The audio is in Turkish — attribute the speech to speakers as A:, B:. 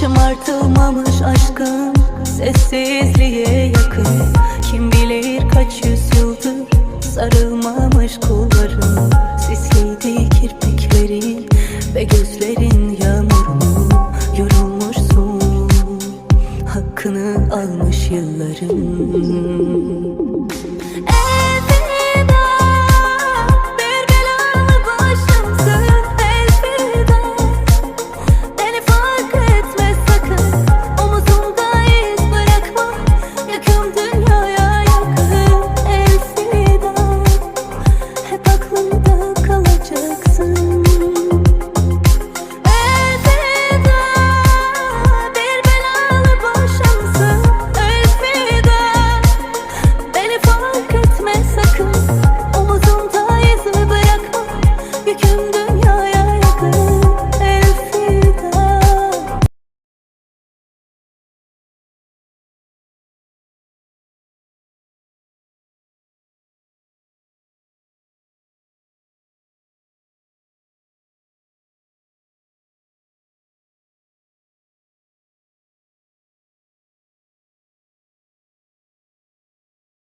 A: Şımartılmamış aşkın Sessizliğe yakın. Kim bilir kaç yüzyıldır Sarılmamış kolların Sisliydi kirpiklerin Ve gözlerin yağmurlu Yorulmuşsun Hakkını almış yılların.